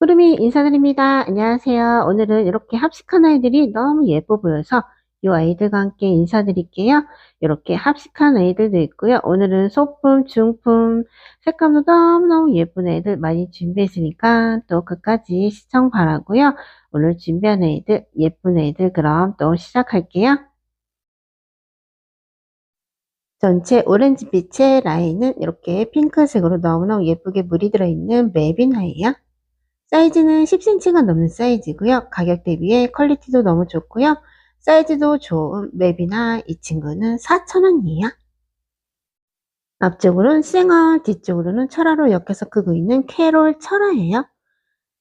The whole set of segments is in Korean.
구름이 인사드립니다. 안녕하세요. 오늘은 이렇게 합식한 아이들이 너무 예뻐 보여서 이 아이들과 함께 인사드릴게요. 이렇게 합식한 아이들도 있고요. 오늘은 소품, 중품, 색감도 너무너무 예쁜 애들 많이 준비했으니까 또 끝까지 시청 바라고요. 오늘 준비한 애들, 예쁜 애들 그럼 또 시작할게요. 전체 오렌지빛의 라인은 이렇게 핑크색으로 너무너무 예쁘게 물이 들어있는 맵이나예요. 사이즈는 10cm가 넘는 사이즈고요. 가격 대비에 퀄리티도 너무 좋고요. 사이즈도 좋은 맵이나 이 친구는 4,000원이에요. 앞쪽으로는 쌩얼, 뒤쪽으로는 철화로 엮여서 크고 있는 캐롤 철화예요.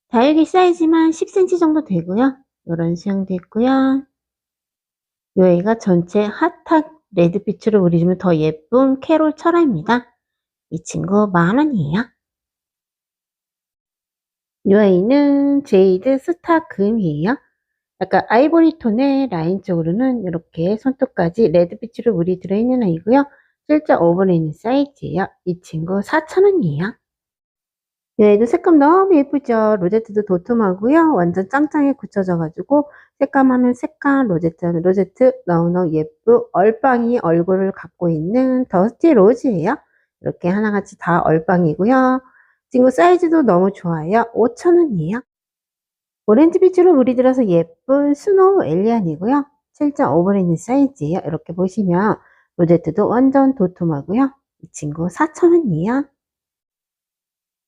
다육이 사이즈만 10cm 정도 되고요. 이런 수영도 있고요. 요 애가 전체 핫한 레드빛으로 우리주면 더 예쁜 캐롤 철화입니다. 이 친구 만원이에요. 요 아이는 제이드 스타 금이에요. 약간 아이보리 톤의 라인 쪽으로는 이렇게 손톱까지 레드빛으로 물이 들어있는 아이고요. 실제 오븐에 있는 사이즈예요. 이 친구 4,000원이에요. 이 아이도 색감 너무 예쁘죠? 로제트도 도톰하고요. 완전 짱짱하게 굳혀져가지고 색감하면 색감 로제트 로제트 너무너무 예쁘 얼빵이 얼굴을 갖고 있는 더스티 로즈예요. 이렇게 하나같이 다 얼빵이고요. 친구 사이즈도 너무 좋아요. 5,000원이에요. 오렌지빛으로 물이 들어서 예쁜 스노우 엘리안이고요. 7.5분에 있는 사이즈예요. 이렇게 보시면 로제트도 완전 도톰하고요. 이 친구 4,000원이에요.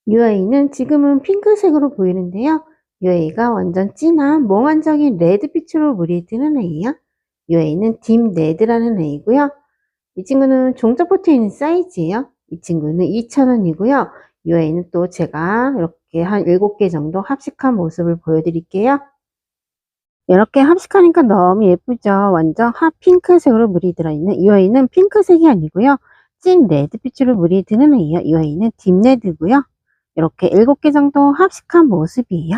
UA는 지금은 핑크색으로 보이는데요. UA가 완전 진한 몽환적인 레드빛으로 물이 뜨는 애예요. UA는 딥 레드라는 애이고요. 이 친구는 종적포트에 있는 사이즈예요. 이 친구는 2,000원이고요. UA는 또 제가 이렇게 한 7개 정도 합식한 모습을 보여드릴게요. 이렇게 합식하니까 너무 예쁘죠? 완전 핫 핑크색으로 물이 들어있는 이 아이는 핑크색이 아니고요. 찐 레드빛으로 물이 드는 애예요. 이 아이는 딥레드고요. 이렇게 7개 정도 합식한 모습이에요.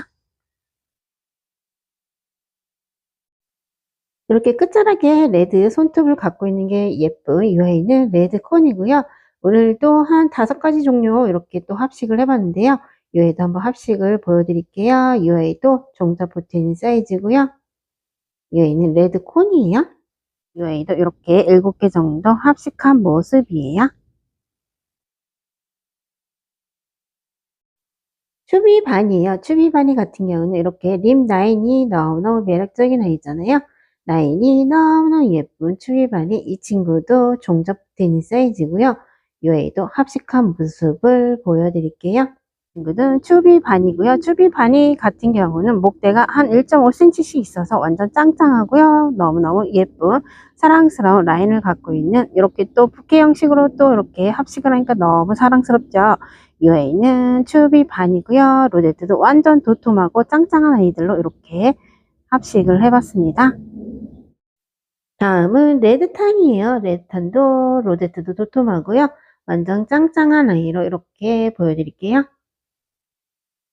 이렇게 끝자락에 레드 손톱을 갖고 있는 게 예쁜 이 아이는 레드 콘이고요. 오늘도 한 다섯 가지 종류 이렇게 또 합식을 해봤는데요. 이 아이도 한번 합식을 보여드릴게요. 이 아이도 종자 보트인 사이즈고요. 이 아이는 레드콘이에요. 이 아이도 이렇게 7개 정도 합식한 모습이에요. 추비반이에요. 추비반이 같은 경우는 이렇게 림 라인이 너무너무 매력적인 아이잖아요. 라인이 너무너무 예쁜 추비반이 이 친구도 종잡된 사이즈고요. 이 아이도 합식한 모습을 보여드릴게요. 친구는 추비반이고요. 추비반이 같은 경우는 목대가 한 1.5cm씩 있어서 완전 짱짱하고요. 너무너무 예쁜 사랑스러운 라인을 갖고 있는 이렇게 또 부케 형식으로 또 이렇게 합식을 하니까 너무 사랑스럽죠. 이 아이는 추비반이고요. 로제트도 완전 도톰하고 짱짱한 아이들로 이렇게 합식을 해봤습니다. 다음은 레드탄이에요. 레드탄도 로제트도 도톰하고요. 완전 짱짱한 아이로 이렇게 보여드릴게요.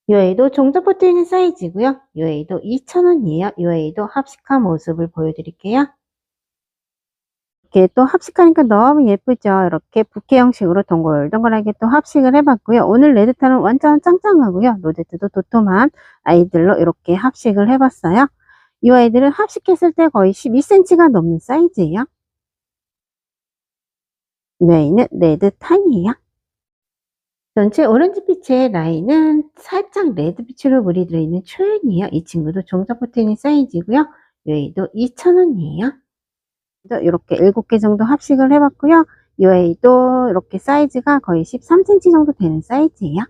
이 아이도 종자포트 있는 사이즈고요. 이 아이도 2,000원이에요. 이 아이도 합식한 모습을 보여드릴게요. 이렇게 또 합식하니까 너무 예쁘죠. 이렇게 부케 형식으로 동글동글하게 또 합식을 해봤고요. 오늘 레드탄은 완전 짱짱하고요. 로제트도 도톰한 아이들로 이렇게 합식을 해봤어요. 이 아이들은 합식했을 때 거의 12cm가 넘는 사이즈예요. 이 아이는 레드 탄이에요. 전체 오렌지빛의 라인은 살짝 레드빛으로 물이 들어있는 초연이에요. 이 친구도 종자포트인 사이즈고요. 이 아이도 2,000원이에요. 이렇게 7개 정도 합식을 해봤고요. 이 아이도 이렇게 사이즈가 거의 13cm 정도 되는 사이즈예요.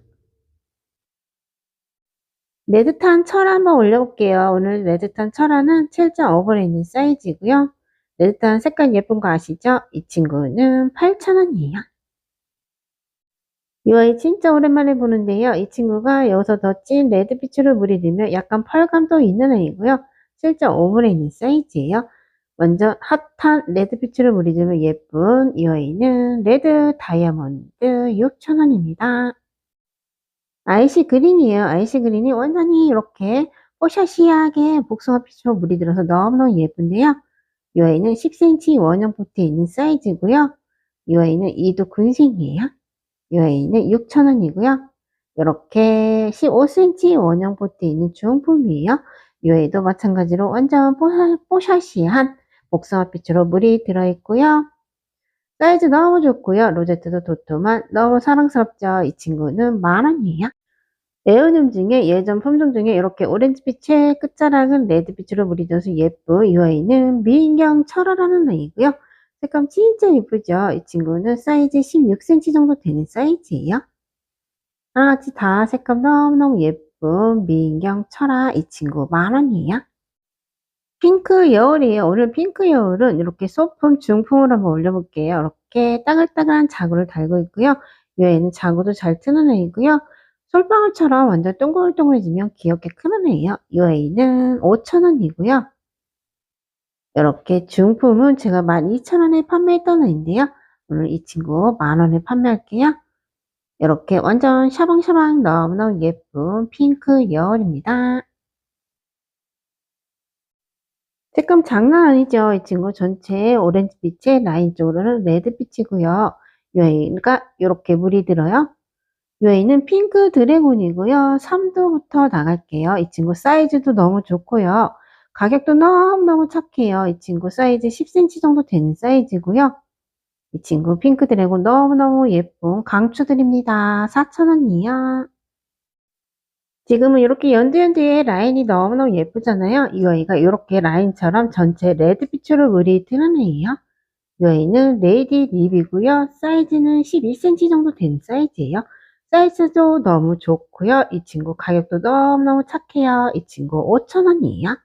레드탄 철화 한번 올려볼게요. 오늘 레드탄 철화는 7.5번에 있는 사이즈고요. 레드탄 색깔 예쁜 거 아시죠? 이 친구는 8,000원이에요. 이 아이 진짜 오랜만에 보는데요. 이 친구가 여기서 더 찐 레드빛으로 물이 들면 약간 펄감도 있는 아이고요. 7.5번에 있는 사이즈예요. 완전 핫한 레드빛으로 물이 들면 예쁜 이 아이는 레드 다이아몬드 6,000원입니다. 아이시 그린이에요. 아이시 그린이 완전히 이렇게 뽀샤시하게 복숭아빛으로 물이 들어서 너무너무 예쁜데요. 이 아이는 10cm 원형 포트에 있는 사이즈고요. 이 아이는 2도 군생이에요. 이 아이는 6,000원이고요. 이렇게 15cm 원형 포트에 있는 중품이에요. 이외에도 마찬가지로 완전 뽀샤, 뽀샤시한 복숭아빛으로 물이 들어있고요. 사이즈 너무 좋고요. 로제트도 도톰한 너무 사랑스럽죠. 이 친구는 만원이에요. 레오늄 중에 예전 품종 중에 이렇게 오렌지빛의 끝자락은 레드빛으로 들어서 예쁜 이 아이는 미인경 철화라는 아이고요. 색감 진짜 예쁘죠. 이 친구는 사이즈 16cm 정도 되는 사이즈예요. 하나같이 다 색감 너무너무 예쁜 미인경 철화 이 친구 만원이에요. 핑크 여울이에요. 오늘 핑크 여울은 이렇게 소품 중품으로 한번 올려볼게요. 이렇게 따글따글한 자구를 달고 있고요. 이 아이는 자구도 잘 트는 애이고요. 솔방울처럼 완전 동글동글해지면 귀엽게 크는 애예요. 이 아이는 5,000원이고요. 이렇게 중품은 제가 12,000원에 판매했던 애인데요. 오늘 이 친구 만원에 판매할게요. 이렇게 완전 샤방샤방 너무너무 예쁜 핑크 여울입니다. 색감 장난 아니죠? 이 친구 전체 오렌지빛의 라인 쪽으로는 레드빛이고요. 이 아이가 이렇게 물이 들어요. 이 아이는 핑크 드래곤이고요. 3도부터 나갈게요. 이 친구 사이즈도 너무 좋고요. 가격도 너무너무 착해요. 이 친구 사이즈 10cm 정도 되는 사이즈고요. 이 친구 핑크 드래곤 너무너무 예쁜 강추드립니다. 4,000원이에요. 지금은 이렇게 연두연두의 라인이 너무너무 예쁘잖아요. 이 아이가 이렇게 라인처럼 전체 레드빛으로 물이 드는 애예요. 이 아이는 레이디 립이고요. 사이즈는 12cm 정도 된 사이즈예요. 사이즈도 너무 좋고요. 이 친구 가격도 너무너무 착해요. 이 친구 5,000원이에요.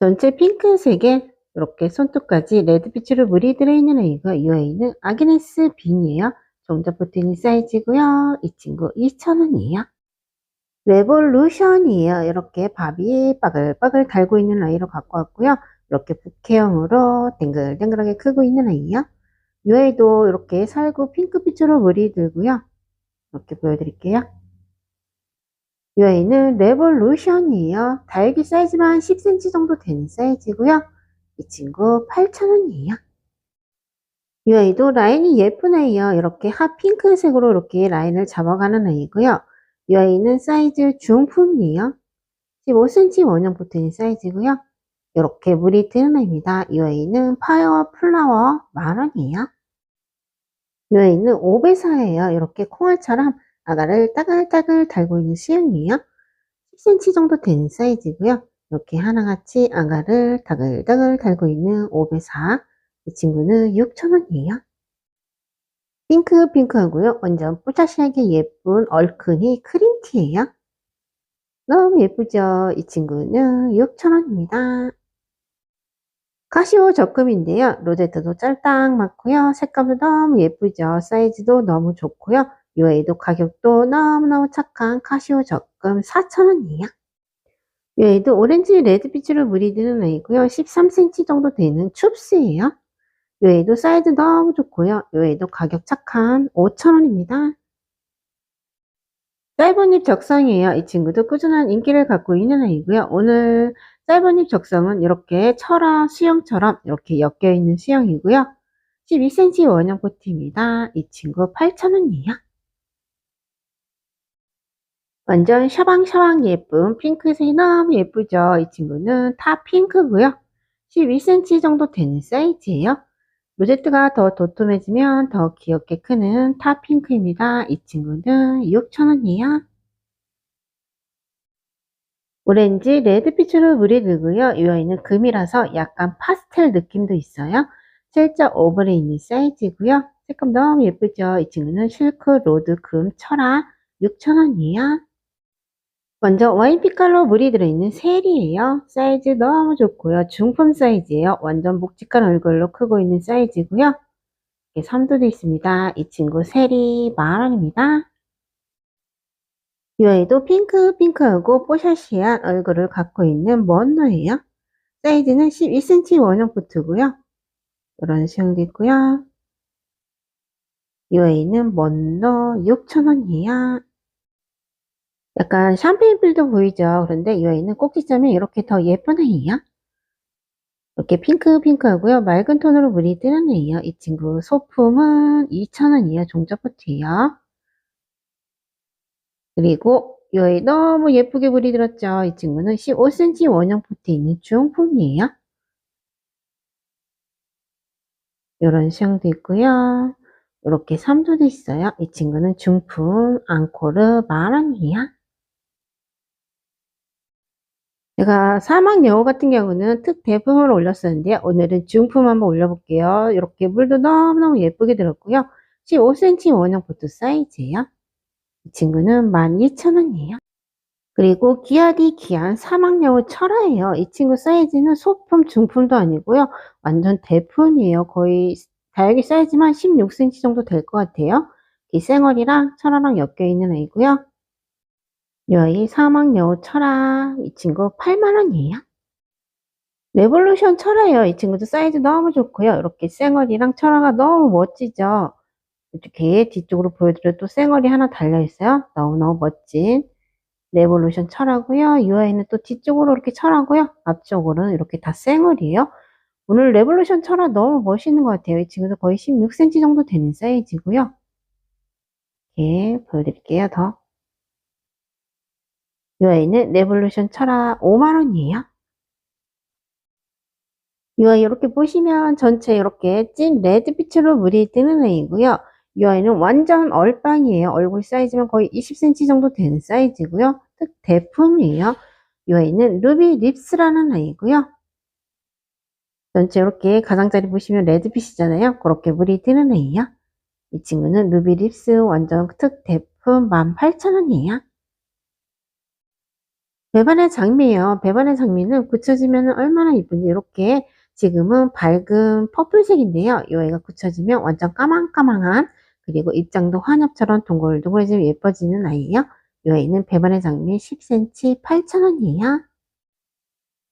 전체 핑크색에 이렇게 손톱까지 레드빛으로 물이 들어있는 아이가 이 아이는 아기네스 빈이에요. 종자포트니 사이즈고요. 이 친구 2,000원이에요. 레볼루션이에요. 이렇게 밥이 빠글빠글 달고 있는 아이로 갖고 왔고요. 이렇게 부케형으로 댕글댕글하게 크고 있는 아이요. 이 아이도 이렇게 살구 핑크빛으로 물이 들고요. 이렇게 보여드릴게요. 이 아이는 레볼루션이에요. 다육이 사이즈만 10cm 정도 되는 사이즈고요. 이 친구 8,000원이에요. 이 아이도 라인이 예쁜 아이요. 이렇게 핫핑크색으로 이렇게 라인을 잡아가는 아이고요. 이 아이는 사이즈 중품이에요. 15cm 원형 보트인 사이즈고요. 이렇게 물이 아이입니다. 이 아이는 파이어 플라워 만원이에요. 이 아이는 5배사예요. 이렇게 콩알처럼 아가를 따글따글 달고 있는 수영이에요. 10cm 정도 되는 사이즈고요. 이렇게 하나같이 아가를 다글다글 달고 있는 5배사 이 친구는 6,000원이에요. 핑크핑크하고요. 완전 뽀샤시하게 예쁜 얼큰이 크림티예요. 너무 예쁘죠? 이 친구는 6,000원입니다. 카시오 적금인데요. 로제트도 짤딱 맞고요. 색감도 너무 예쁘죠? 사이즈도 너무 좋고요. 이 외에도 가격도 너무너무 착한 카시오 적금 4,000원이에요. 이 외에도 오렌지 레드빛으로 물이 드는 애이고요. 13cm 정도 되는 춥스예요. 이 외에도 사이즈 너무 좋고요. 이 외에도 가격 착한 5,000원입니다. 짧은 잎 적성이에요. 이 친구도 꾸준한 인기를 갖고 있는 아이고요. 오늘 짧은 잎 적성은 이렇게 철화 수영처럼 이렇게 엮여 있는 수영이고요. 12cm 원형 포트입니다. 이 친구 8,000원이에요. 완전 샤방샤방 예쁜 핑크색이 너무 예쁘죠. 이 친구는 타 핑크고요. 12cm 정도 되는 사이즈예요. 로제트가 더 도톰해지면 더 귀엽게 크는 타 핑크입니다. 이 친구는 6,000원이에요. 오렌지 레드빛으로 물이 들고요. 이 아이는 금이라서 약간 파스텔 느낌도 있어요. 살짝 오버에 있는 사이즈고요. 색감 너무 예쁘죠. 이 친구는 실크 로드 금 철화 6,000원이에요. 먼저 와인빛깔로 물이 들어있는 셀이에요. 사이즈 너무 좋고요. 중품 사이즈예요. 완전 묵직한 얼굴로 크고 있는 사이즈고요. 이렇게 선도도 있습니다. 이 친구 셀이 만원입니다. 이 아이도 핑크 핑크하고 뽀샤시한 얼굴을 갖고 있는 먼노예요. 사이즈는 12cm 원형 포트고요. 이런 수형도 있고요. 이 아이는 먼노 6,000원이에요. 약간 샴페인필도 보이죠. 그런데 이 아이는 꼭지점이 이렇게 더 예쁜 애예요. 이렇게 핑크 핑크하고요. 맑은 톤으로 물이 뜨는 애예요. 이 친구 소품은 2,000원이에요. 종자포트예요. 그리고 이 아이 너무 예쁘게 물이 들었죠. 이 친구는 15cm 원형 포트에 있는 중품이에요. 이런 시형도 있고요. 이렇게 3도도 있어요. 이 친구는 중품 앙코르 만원이에요. 제가 사막 여우 같은 경우는 특 대품을 올렸었는데 오늘은 중품 한번 올려볼게요. 이렇게 물도 너무너무 예쁘게 들었고요. 15cm 원형 보트 사이즈예요. 이 친구는 12,000원이에요. 그리고 기아디 기안 사막여우 철화예요. 이 친구 사이즈는 소품 중품도 아니고요. 완전 대품이에요. 거의 다육이 사이즈만 16cm 정도 될 것 같아요. 이 쌩얼이랑 철화랑 엮여 있는 애이고요. 이 아이 사막여우 철화 이 친구 8만원이에요. 레볼루션 철화예요. 이 친구도 사이즈 너무 좋고요. 이렇게 쌩얼이랑 철화가 너무 멋지죠. 이렇게 뒤쪽으로 보여드려도 쌩얼이 하나 달려있어요. 너무너무 멋진 레볼루션 철하고요. 이 아이는 또 뒤쪽으로 이렇게 철하고요. 앞쪽으로는 이렇게 다 쌩얼이에요. 오늘 레볼루션 철화 너무 멋있는 것 같아요. 이 친구도 거의 16cm 정도 되는 사이즈고요. 이렇게 보여드릴게요. 더. 이 아이는 레볼루션 철화 5만원이에요. 이 아이 이렇게 보시면 전체 이렇게 찐 레드빛으로 물이 뜨는 애이고요. 이 아이는 완전 얼빵이에요. 얼굴 사이즈면 거의 20cm 정도 되는 사이즈고요. 특 대품이에요. 이 아이는 루비 립스라는 아이고요. 전체 이렇게 가장자리 보시면 레드빛이잖아요. 그렇게 물이 뜨는 애예요. 이 친구는 루비 립스 완전 특 대품 18,000원이에요. 배반의 장미예요. 배반의 장미는 굳혀지면 얼마나 이쁜지 이렇게 지금은 밝은 퍼플색인데요. 이 아이가 굳혀지면 완전 까망까망한 그리고 입장도 환엽처럼 동글동글해지면 예뻐지는 아이예요. 이 아이는 배반의 장미 10cm 8,000원이에요.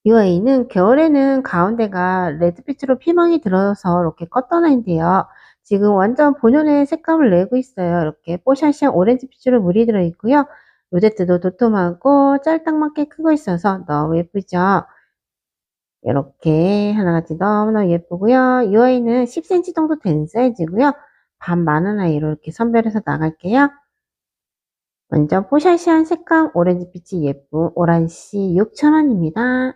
이 아이는 겨울에는 가운데가 레드빛으로 피망이 들어서 이렇게 껐던 아이인데요. 지금 완전 본연의 색감을 내고 있어요. 이렇게 뽀샤시한 오렌지빛으로 물이 들어있고요. 로제트도 도톰하고 짤딱 맞게 크고 있어서 너무 예쁘죠. 이렇게 하나같이 너무너무 예쁘고요. 이 아이는 10cm 정도 된 사이즈고요. 반 많은 아이로 이렇게 선별해서 나갈게요. 먼저 포샤시한 색감 오렌지빛이 예쁜 오란씨 6,000원입니다.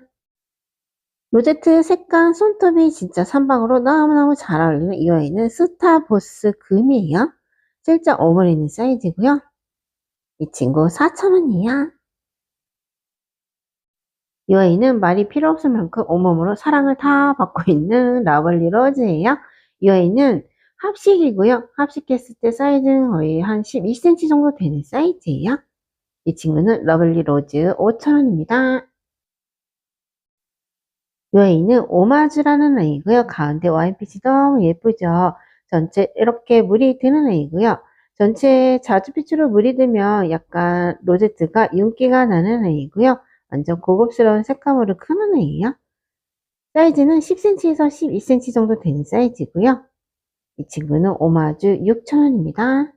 로제트 색감 손톱이 진짜 선방으로 너무너무 잘 어울리는 이 아이는 스타보스 금이에요. 실제 있는 사이즈고요. 이 친구 4,000원이야. 이 아이는 말이 필요 없을 만큼 온몸으로 사랑을 다 받고 있는 라벌리 로즈예요. 이 아이는 합식이고요. 합식했을 때 사이즈는 거의 한 12cm 정도 되는 사이즈예요. 이 친구는 러블리 로즈 5,000원입니다. 이 아이는 오마주라는 아이고요. 가운데 와인빛이 너무 예쁘죠. 전체 이렇게 물이 드는 아이고요. 전체 자주빛으로 물이 들면 약간 로제트가 윤기가 나는 아이고요. 완전 고급스러운 색감으로 크는 아이예요. 사이즈는 10cm에서 12cm 정도 되는 사이즈고요. 이 친구는 오마주 6,000원입니다.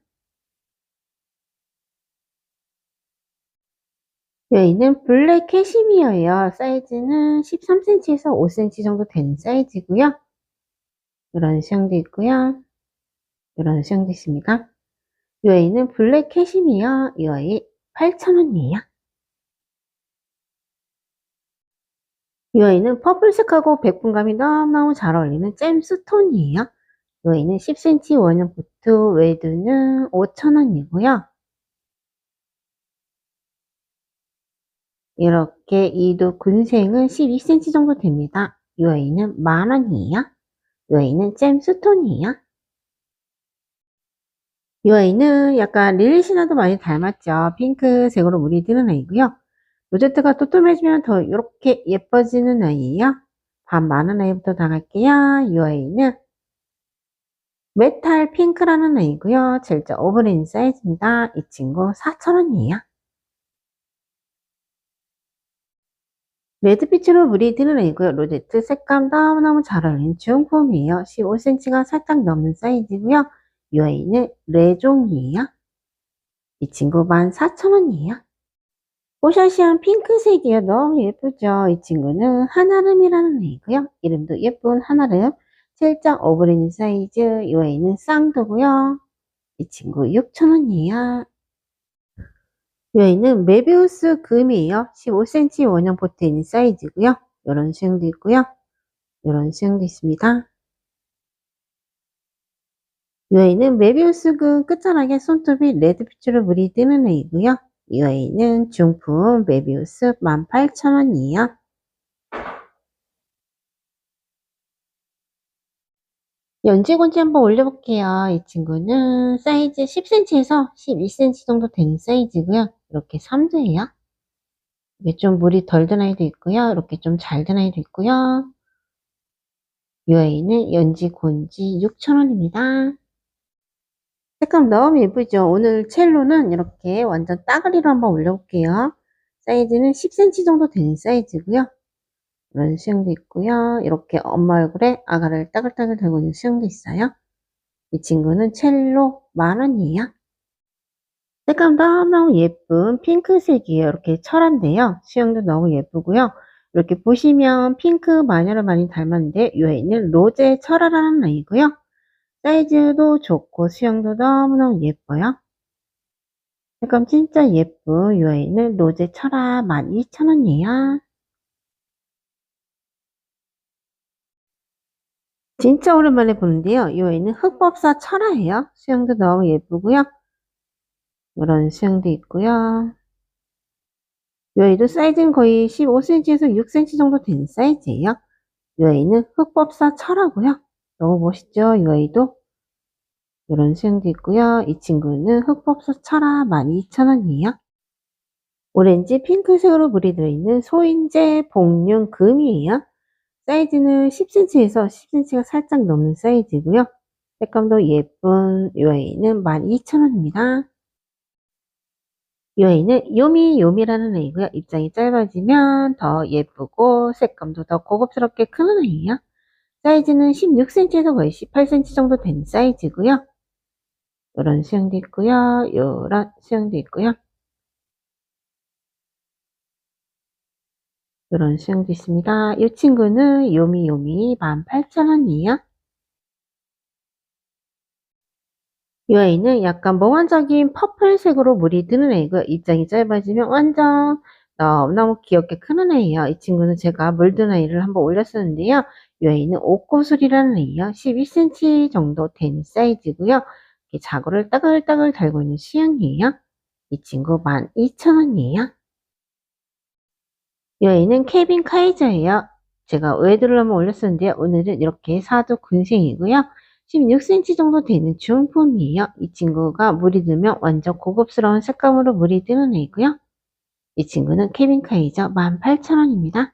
여기는 블랙 캐시미어예요. 사이즈는 13cm에서 5cm 정도 되는 사이즈고요. 이런 시형도 있고요. 이런 시형도 있습니다. 이 아이는 블랙 캐시미어 이 아이 8,000원이에요. 이 아이는 퍼플색하고 백분감이 너무너무 잘 어울리는 잼 스톤이에요. 이 아이는 10cm 원형 보트 웨드는 5,000원이고요. 이렇게 이도 군생은 12cm 정도 됩니다. 이 아이는 만원이에요. 이 아이는 잼 스톤이에요. 이 아이는 약간 릴리시나도 많이 닮았죠. 핑크색으로 물이 드는 아이고요. 로제트가 또톰해지면 더 이렇게 예뻐지는 아이예요. 반 많은 아이부터 나갈게요. 이 아이는 메탈 핑크라는 아이고요. 질자 오버레인 사이즈입니다. 이 친구 4,000원이에요. 레드빛으로 물이 드는 애고요. 로제트 색감 너무너무 잘 어울리는 중품이에요. 15cm가 살짝 넘는 사이즈고요. 이 아이는 레종이에요. 이 친구 14,000원이에요. 포샤시한 핑크색이에요. 너무 예쁘죠? 이 친구는 한아름이라는 애이고요. 이름도 예쁜 한아름. 7.5브레인 사이즈. 이 아이는 쌍도고요. 이 친구 6,000원이에요. 이 아이는 메비우스 금이에요. 15cm 원형 포트에 있는 사이즈고요. 이런 수영도 있고요. 이런 수영도 있습니다. 이 아이는 메비우스 금 끝자락에 손톱이 레드빛으로 물이 뜨는 애이고요. 이 아이는 중품 메비우스 18,000원이에요. 연지곤지 한번 올려볼게요. 이 친구는 사이즈 10cm에서 12cm 정도 되는 사이즈고요. 이렇게 3두예요. 이게 좀 물이 덜 든 아이도 있고요. 이렇게 좀 잘 든 아이도 있고요. 이 아이는 연지곤지 6,000원입니다. 색감 너무 예쁘죠? 오늘 첼로는 이렇게 완전 따그리로 한번 올려볼게요. 사이즈는 10cm 정도 되는 사이즈고요. 이런 수영도 있고요. 이렇게 엄마 얼굴에 아가를 따글따글 달고 있는 수영도 있어요. 이 친구는 첼로 만원이에요. 색감 너무너무 예쁜 핑크색이에요. 이렇게 철한데요. 수영도 너무 예쁘고요. 이렇게 보시면 핑크 마녀를 많이 닮았는데 이 아이는 로제 철화라는 아이고요. 사이즈도 좋고 수영도 너무너무 예뻐요. 색감 진짜 예쁜 이 아이는 로제 철화 12,000원이에요. 진짜 오랜만에 보는데요. 이 아이는 흑법사 철화예요. 수영도 너무 예쁘고요. 이런 수영도 있고요. 이 아이도 사이즈는 거의 15cm에서 6cm 정도 되는 사이즈예요. 이 아이는 흑법사 철화고요. 너무 멋있죠? 이 아이도. 이런 수영도 있고요. 이 친구는 흑법사 철화 12,000원이에요. 오렌지 핑크색으로 물이 들어있는 소인제 복륜 금이에요. 사이즈는 10cm에서 10cm가 살짝 넘는 사이즈고요. 색감도 예쁜 이 아이는 12,000원입니다. 이 아이는 요미 요미라는 아이고요. 입장이 짧아지면 더 예쁘고 색감도 더 고급스럽게 크는 아이예요. 사이즈는 16cm에서 거의 18cm 정도 되는 사이즈고요. 이런 수영도 있고요. 이런 수영도 있고요. 이런 수영도 있습니다. 이 친구는 요미요미 18,000원이에요. 이 아이는 약간 몽환적인 퍼플색으로 물이 드는 애이고 입장이 짧아지면 완전 너무너무 귀엽게 크는 애예요. 이 친구는 제가 물든 아이를 한번 올렸었는데요. 이 아이는 옥고술이라는 애예요. 12cm 정도 되는 사이즈고요. 자구를 따글따글 달고 있는 수영이에요. 이 친구 12,000원이에요. 이 아이는 케빈 카이저예요. 제가 웨드를 한번 올렸었는데 오늘은 이렇게 사도 군생이고요. 16cm 정도 되는 중품이에요. 이 친구가 물이 들면 완전 고급스러운 색감으로 물이 뜨는 애이고요. 이 친구는 케빈 카이저 18,000원입니다.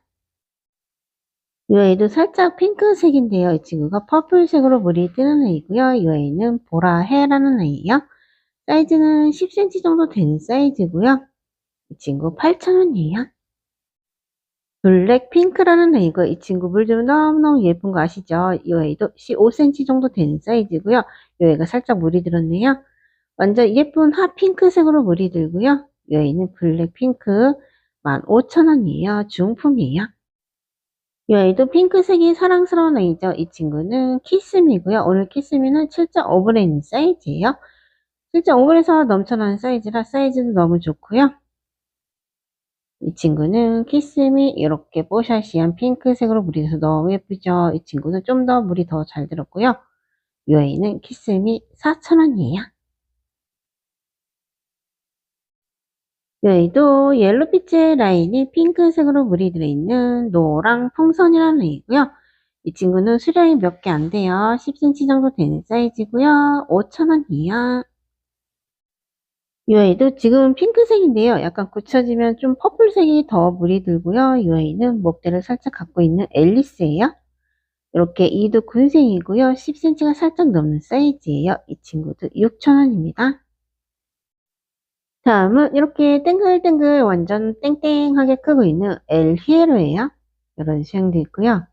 이 아이도 살짝 핑크색인데요. 이 친구가 퍼플색으로 물이 뜨는 애이고요. 이 아이는 보라해라는 애이에요. 사이즈는 10cm 정도 되는 사이즈고요. 이 친구 8,000원이에요. 블랙핑크라는 애이고 이 친구 물 주면 너무너무 예쁜 거 아시죠? 이 애도 15cm 정도 되는 사이즈고요. 이 애가 살짝 물이 들었네요. 완전 예쁜 핫핑크색으로 물이 들고요. 이 애는 블랙핑크 15,000원이에요. 중품이에요. 이 아이도 핑크색이 사랑스러운 아이죠. 이 친구는 키스미고요. 오늘 키스미는 7.5분에 있는 사이즈예요. 7.5분에서 넘쳐나는 사이즈라 사이즈도 너무 좋고요. 이 친구는 키스미 이렇게 뽀샤시한 핑크색으로 물이 돼서 너무 예쁘죠. 이 친구는 좀 더 물이 더 잘 들었고요. 이 아이는 키스미 4,000원이에요. 여기도 옐로빛의 라인이 핑크색으로 물이 들어있는 노랑 풍선이라는 애이고요. 이 친구는 수량이 몇 개 안 돼요. 10cm 정도 되는 사이즈고요. 5,000원이에요. 이 아이도 지금은 핑크색인데요. 약간 굳혀지면 좀 퍼플색이 더 물이 들고요. 이 아이는 목대를 살짝 갖고 있는 앨리스예요. 이렇게 이도 군생이고요. 10cm가 살짝 넘는 사이즈예요. 이 친구도 6,000원입니다. 다음은 이렇게 땡글땡글 완전 땡땡하게 크고 있는 엘 히에로예요. 이런 수영도 있고요.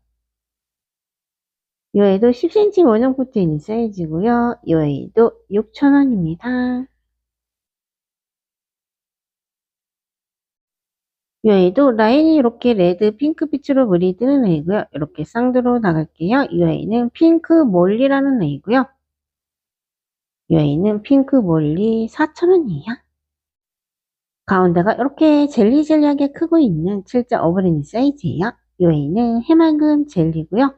이 아이도 10cm 원형 포트 있는 사이즈고요. 이 아이도 6,000원입니다. 이 아이도 라인이 이렇게 레드 핑크빛으로 물이 뜨는 애이고요. 이렇게 쌍두로 나갈게요. 이 아이는 핑크 몰리라는 애이고요. 이 아이는 핑크 몰리 4,000원이에요. 가운데가 이렇게 젤리젤리하게 크고 있는 7.5브레인 사이즈예요. 요 애는 해맑음 젤리고요.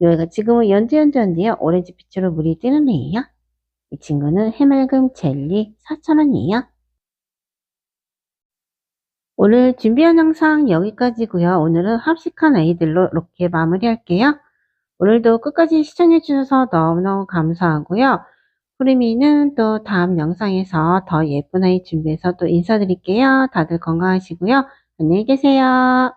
여기가 지금은 연두연두한데요. 오렌지 빛으로 물이 뜨는 애예요. 이 친구는 해맑음 젤리 4,000원이에요. 오늘 준비한 영상 여기까지고요. 오늘은 합식한 아이들로 이렇게 마무리할게요. 오늘도 끝까지 시청해주셔서 너무너무 감사하고요. 프리미는 또 다음 영상에서 더 예쁜 아이 준비해서 또 인사드릴게요. 다들 건강하시고요. 안녕히 계세요.